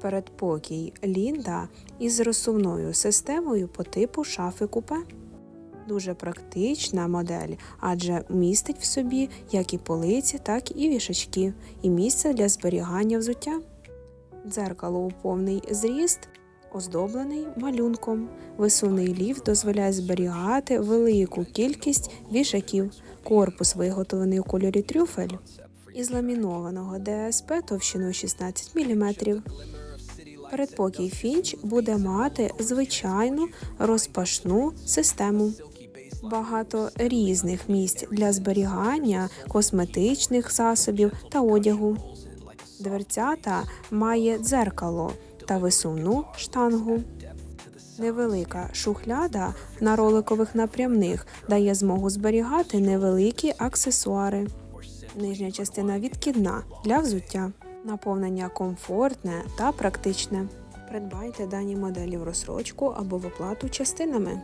Передпокій Лінда із розсувною системою по типу шафи купе. Дуже практична модель, адже містить в собі як і полиці, так і вішачки, і місце для зберігання взуття. Дзеркало у повний зріст, оздоблений малюнком. Висувний ліфт дозволяє зберігати велику кількість вішаків. Корпус виготовлений у кольорі трюфель із ламінованого ДСП товщиною 16 мм. Передпокій Фінч буде мати звичайну розпашну систему. Багато різних місць для зберігання косметичних засобів та одягу. Дверцята має дзеркало та висувну штангу. Невелика шухляда на роликових напрямних дає змогу зберігати невеликі аксесуари. Нижня частина відкидна для взуття. Наповнення комфортне та практичне. Придбайте дані моделі в розсрочку або в оплату частинами.